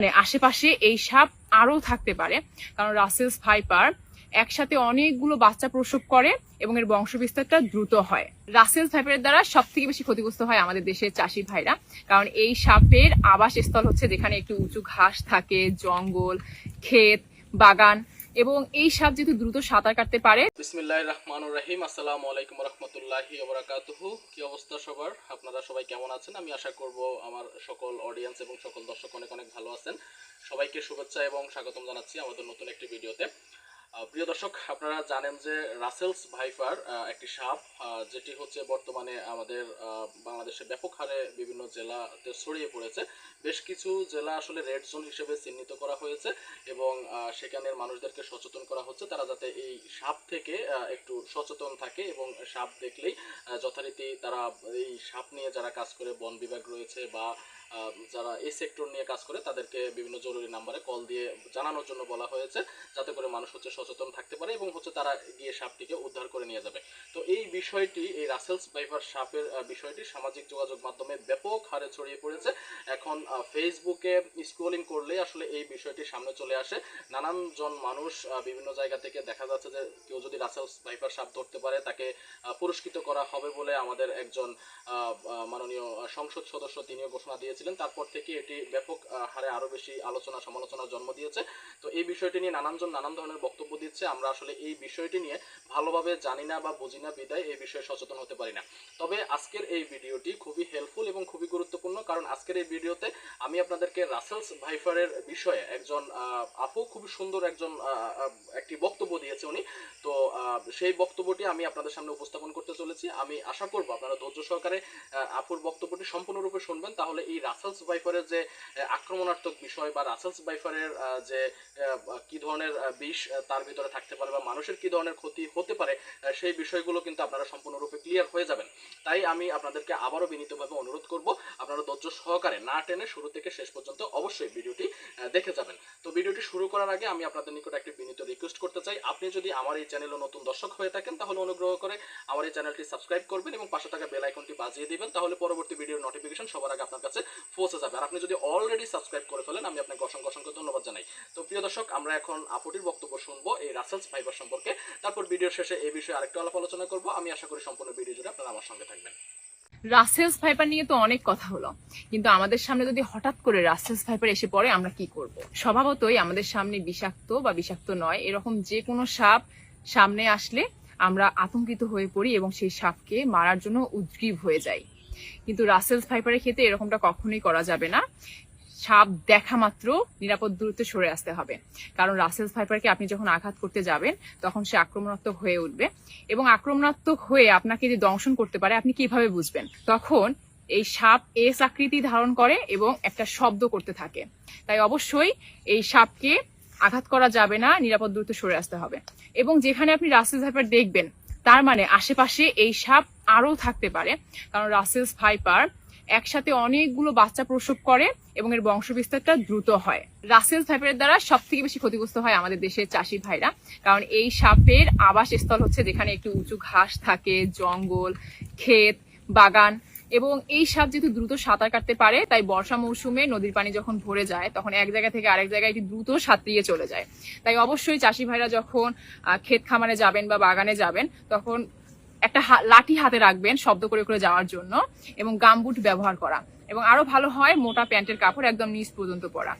মানে আশেপাশে এই সাপ আরও থাকতে পারে। কারণ রাসেলস ভাইপার একসাথে অনেকগুলো বাচ্চা প্রসব করে এবং এর বংশ বিস্তারটা দ্রুত হয়। রাসেল ভাইপারের দ্বারা সব থেকে বেশি ক্ষতিগ্রস্ত হয় আমাদের দেশের চাষি ভাইরা। কারণ এই সাপের আবাসস্থল হচ্ছে যেখানে একটু উঁচু ঘাস থাকে, জঙ্গল, ক্ষেত, বাগান। এবং এই সাপ যেহেতু দ্রুত সাঁতার কাটতে পারে। বিসমিল্লাহ রহমান রাহিম। আসসালামু আলাইকুম রহমতুল্লাহি কি অবস্থা সবার? আপনারা সবাই কেমন আছেন? আমি আশা করব আমার সকল অডিয়েন্স এবং সকল দর্শক অনেক অনেক ভালো আছেন। সবাইকে শুভেচ্ছা এবং স্বাগতম জানাচ্ছি আমাদের নতুন একটি ভিডিওতে। প্রিয় দর্শক, আপনারা জানেন যে রাসেলস ভাইফার একটি সাপ যেটি হচ্ছে বর্তমানে আমাদের বাংলাদেশে ব্যাপক হারে বিভিন্ন জেলাতে ছড়িয়ে পড়েছে। বেশ কিছু জেলা আসলে রেড জোন হিসেবে চিহ্নিত করা হয়েছে এবং সেখানের মানুষদেরকে সচেতন করা হচ্ছে। তারা যাতে এই সাপ থেকে একটু সচেতন থাকে এবং সাপ দেখলেই যথারীতি তারা এই সাপ নিয়ে যারা কাজ করে, বন বিভাগ রয়েছে বা যারা এই সেক্টর নিয়ে কাজ করে, তাদেরকে বিভিন্ন জরুরি নাম্বারে কল দিয়ে জানানোর জন্য বলা হয়েছে, যাতে করে মানুষ হচ্ছে সচেতন থাকতে পারে এবং হচ্ছে তারা গিয়ে সাপটিকে উদ্ধার করে নিয়ে যাবে। তো এই বিষয়টি, এই রাসেলস বাইভার সাপের বিষয়টি সামাজিক যোগাযোগ মাধ্যমে ব্যাপক হারে ছড়িয়ে পড়েছে। এখন ফেসবুকে স্ক্রলিং করলে আসলে এই বিষয়টি সামনে চলে আসে। নানান জন মানুষ বিভিন্ন জায়গা থেকে দেখা যাচ্ছে যে কেউ যদি রাসেলস ভাইপার সাপ ধরতে পারে, তাকে পুরস্কৃত করা হবে বলে আমাদের একজন মাননীয় সংসদ সদস্য তিনিও ঘোষণা দিয়েছিলেন তারপর থেকে এটি ব্যাপক হারে আরও বেশি আলোচনা, সমালোচনার জন্ম দিয়েছে। তো এই বিষয়টি নিয়ে নানানজন নানান ধরনের বক্তব্য দিচ্ছে। আমরা আসলে এই বিষয়টি নিয়ে ভালোভাবে জানি না বা বুঝি না বিদায়, এই বিষয়ে সচেতন হতে পারি না। তবে আজকের এই ভিডিওটি খুবই হেল্পফুল এবং খুবই গুরুত্বপূর্ণ, কারণ আজকের এই ভিডিওতে আমি আপনাদেরকে রাসেলস ভাইফারের বিষয়ে একজন আপু খুব সুন্দর একজন একটি বক্তব্য দিয়েছে উনি। তো সেই বক্তব্যটি আমি আপনাদের সামনে উপস্থাপন করতে চলেছি। আমি আশা করব আপনারা ধৈর্য সহকারে আপুর বক্তব্যটি সম্পূর্ণরূপে শুনবেন। তাহলে এই রাসেলস ভাইফারের যে আক্রমণাত্মক বিষয় বা রাসেলস ভাইফারের যে কি ধরনের বিষ তার ভিতরে থাকতে পারে বা মানুষের কি ধরনের ক্ষতি হতে পারে সেই বিষয়গুলো কিন্তু আপনারা সম্পূর্ণরূপে ক্লিয়ার হয়ে যাবেন। তাই আমি আপনাদেরকে আবারও বিনীতভাবে অনুরোধ করব, আপনারা ধৈর্য সহকারে না টেনে শুরু থেকে শেষ পর্যন্ত অবশ্যই ভিডিওটি দেখে যাবেন। ভিডিওটি শুরু করার আগে আমি আপনাদের নিকট একটি বিনীত রিকোয়েস্ট করতে চাই। আপনি যদি আমার এই চ্যানেলে নতুন দর্শক হয়ে থাকেন, তাহলে অনুগ্রহ করে আমার এই চ্যানেলটি সাবস্ক্রাইব করবেন এবং পাশে থাকা বেল আইকনটি বাজিয়ে দিবেন, তাহলে পরবর্তী ভিডিওর নোটিফিকেশন সবার আগে আপনার কাছে পৌঁছে যাবে। আর আপনি যদি অলরেডি সাবস্ক্রাইব করে ফেলেন, আমি আপনাকে অসংখ্য অসংখ্য ধন্যবাদ জানাই। তো প্রিয় দর্শক, আমরা এখন আপুটির বক্তব্য শুনব এই রাসেলস ফাইবার সম্পর্কে। তারপর ভিডিওর শেষে এই বিষয়ে আরেকটু আলাপ আলোচনা করব। আমি আশা করি সম্পূর্ণ ভিডিও জুড়ে আপনারা আমার সঙ্গে থাকবেন। রাসেলস ভাইপার নিয়ে তো অনেক কথা হলো। কিন্তু আমাদের সামনে যদি হঠাৎ করে রাসেলস ভাইপার এসে পড়ে, আমরা কি করব? স্বভাবতই আমাদের সামনে বিষাক্ত বা বিষাক্ত নয়। এরকম যে কোনো সাপ সামনে আসলে আমরা আতঙ্কিত হয়ে পড়ি এবং সেই সাপকে মারার জন্য উদ্গ্রীব হয়ে যাই। কিন্তু রাসেলস ভাইপারের ক্ষেত্রে এরকমটা কখনোই করা যাবে না। সাপ দেখা মাত্র নিরাপদ দূরত্বে সরে আসতে হবে। কারণ রাসেলস ভাইপারকে আপনি যখন আঘাত করতে যাবেন, তখন সে আক্রমণাত্মক হয়ে উঠবে। এবং আক্রমণাত্মক হয়ে আপনাকে যে দংশন করতে পারে, আপনি কীভাবে বুঝবেন? তখন এই সাপ এস আকৃতি ধারণ করে এবং একটা শব্দ করতে থাকে। তাই অবশ্যই এই সাপকে আঘাত করা যাবে না, নিরাপদ দূরত্বে সরে আসতে হবে। এবং যেখানে আপনি রাসেলস ভাইপার দেখবেন, তার মানে আশেপাশে এই সাপ আরও থাকতে পারে। কারণ রাসেলস ভাইপার একসাথে অনেকগুলো বাচ্চা প্রসব করে এবং এর বংশ বিস্তারটা দ্রুত হয়। রাসেলস ভাইপারের দ্বারা সব থেকে বেশি ক্ষতিগ্রস্ত হয় আমাদের দেশের চাষি ভাইরা। কারণ এই সাপের আবাসস্থল হচ্ছে যেখানে একটু উঁচু ঘাস থাকে, জঙ্গল, ক্ষেত, বাগান এবং এই সাপ যেহেতু দ্রুত সাঁতার কাটতে পারে, তাই বর্ষা মৌসুমে নদীর পানি যখন ভরে যায়, তখন এক জায়গা থেকে আরেক জায়গায় এটি দ্রুত সাঁতরিয়ে চলে যায়। তাই অবশ্যই চাষি ভাইরা যখন ক্ষেত খামারে যাবেন বা বাগানে যাবেন, তখন একটা লাঠি হাতে রাখবেন শব্দ করে করে যাওয়ার জন্য এবং গামবুট ব্যবহার করা। এবং আরও ভালো হয় মোটা প্যান্টের কাপড় একদম নিচ পর্যন্ত পরা।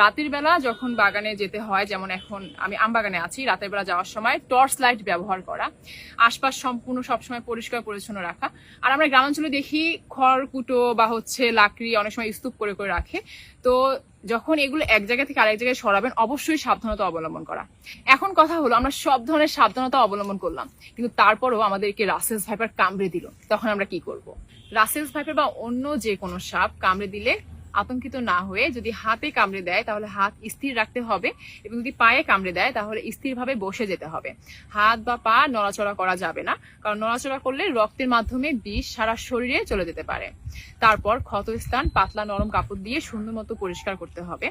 রাতের বেলা যখন বাগানে যেতে হয়, যেমন এখন আমি আম বাগানে আছি, রাতের বেলা যাওয়ার সময় টর্চ লাইট ব্যবহার করা। আশপাশ সম্পূর্ণ সবসময় পরিষ্কার পরিচ্ছন্ন রাখা। আর আমরা গ্রামাঞ্চলে দেখি খড়কুটো বা হচ্ছে লাকড়ি অনেক সময় স্তূপ করে করে রাখে। তো যখন এগুলো এক জায়গা থেকে আরেক জায়গায় সরাবেন, অবশ্যই সাবধানতা অবলম্বন করা। এখন কথা হলো, আমরা সব ধরনের সাবধানতা অবলম্বন করলাম, কিন্তু তারপরও আমাদেরকে রাসেলস ভাইপার কামড়ে দিল। তখন আমরা কি করব? রাসেলস ভাইপার বা অন্য যে কোনো সাপ কামড়ে দিলে আতঙ্কিত না হয়ে যদি হাতে কামড়ে দেয়, তাহলে হাত স্থির রাখতে হবে এবং যদি পায়ে কামড়ে দেয়, তাহলে স্থিরভাবে বসে যেতে হবে। হাত বা পা নড়াচড়া করা যাবে না, কারণ নড়াচড়া করলে রক্তের মাধ্যমে বিষ সারা শরীরে চলে যেতে পারে। তারপর ক্ষতস্থান, পাতলা নরম কাপড় দিয়ে সুন্দর মতো পরিষ্কার করতে হবে।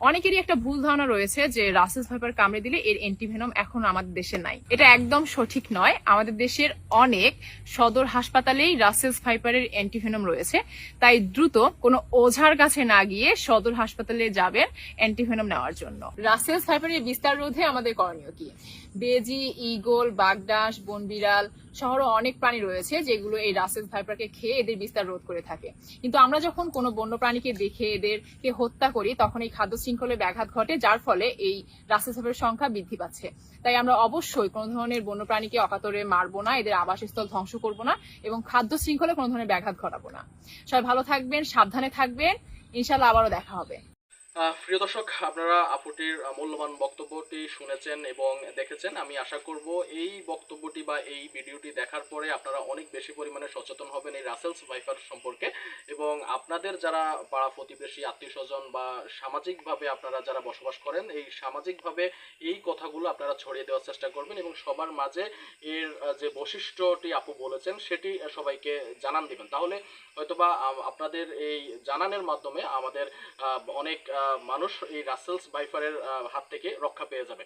অনেকেরই একটা ভুল ধারণা রয়েছে যে রাসেলস ভাইপার কামড়ে দিলে এর অ্যান্টিভেনম এখন আমাদের দেশে নাই। এটা একদম সঠিক নয়। আমাদের দেশের অনেক সদর হাসপাতালেই রাসেস ভাইপারের অ্যান্টিভেনম রয়েছে। তাই দ্রুত কোনো ওঝার কাছে না গিয়ে সদর হাসপাতালে যাবেন অ্যান্টিভেনম নেওয়ার জন্য। রাসেলস ভাইপারের বিস্তার রোধে আমাদের করণীয় কি? বেজি ইগল বাগডাস বনবিড়াল শহরে অনেক প্রাণী রয়েছে যেগুলো এই রাসেলস ভাইপারকে খেয়ে এদের বিস্তার রোধ করে থাকে। কিন্তু আমরা যখন কোনো বন্য প্রাণীকে দেখে এদেরকে হত্যা করি, তখন এই খাদ্য শৃঙ্খলে ব্যাঘাত ঘটে, যার ফলে এই রাসেলস ভাইপারের সংখ্যা বৃদ্ধি পাচ্ছে। তাই আমরা অবশ্যই কোনো ধরনের বন্য প্রাণীকে অকাতরে মারবো না, এদের আবাসস্থল ধ্বংস করব না এবং খাদ্য শৃঙ্খলে কোনো ধরনের ব্যাঘাত ঘটাবো না। সবাই ভালো থাকবেন, সাবধানে থাকবেন। ইনশাল্লাহ আবারও দেখা হবে। প্রিয় দর্শক, আপনারা আপুটির মূল্যবান বক্তব্যটি শুনেছেন এবং দেখেছেন। আমি আশা করব এই বক্তব্যটি বা এই ভিডিওটি দেখার পরে আপনারা অনেক বেশি পরিমাণে সচেতন হবেন এই রাসেলস ভাইপার সম্পর্কে। এবং আপনাদের যারা পাড়া প্রতিবেশী আত্মীয় স্বজন বা সামাজিকভাবে আপনারা যারা বসবাস করেন, এই সামাজিকভাবে এই কথাগুলো আপনারা ছড়িয়ে দেওয়ার চেষ্টা করবেন এবং সবার মাঝে এর যে বৈশিষ্ট্যটি আপু বলেছেন, সেটি সবাইকে জানান দিবেন। তাহলে হয়তোবা আপনাদের এই জানানোর মাধ্যমে আমাদের অনেক মানুষ এই রাসেলস বাইফারের হাত থেকে রক্ষা পেয়ে যাবে।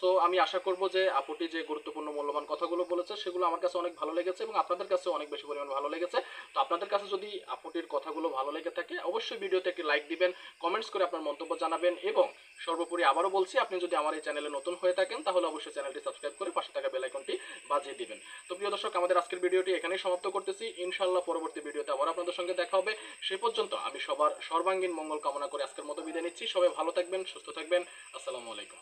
সো আমি আশা করব যে আপুটি যে গুরুত্বপূর্ণ মূল্যবান কথাগুলো বলেছে, সেগুলো আমার কাছে অনেক ভালো লেগেছে এবং আপনাদের কাছে অনেক বেশি পরিমাণ ভালো লেগেছে। তো আপনাদের কাছে যদি আপুটির কথাগুলো ভালো লেগে থাকে, অবশ্যই ভিডিওতে একটি লাইক দিবেন কমেন্টস করে আপনার মন্তব্য জানাবেন এবং সর্বোপরি আবারও বলছি, আপনি যদি আমার এই চ্যানেলে নতুন হয়ে থাকেন, তাহলে অবশ্যই চ্যানেলটি সাবস্ক্রাইব করে পাশে থাকা বেল আইকনটি বাজিয়ে দিবেন। তো প্রিয় দর্শক, আমাদের আজকের ভিডিওটি এখানেই সমাপ্ত করতেছি। ইনশাল্লাহ পরবর্তী ভিডিওতে আবার আপনাদের সঙ্গে দেখা হবে। সে পর্যন্ত আমি সবার সর্বাঙ্গীন মঙ্গল কামনা করে আজকের মতো বিদায় নিচ্ছি। সবাই ভালো থাকবেন সুস্থ থাকবেন। আসসালামু আলাইকুম।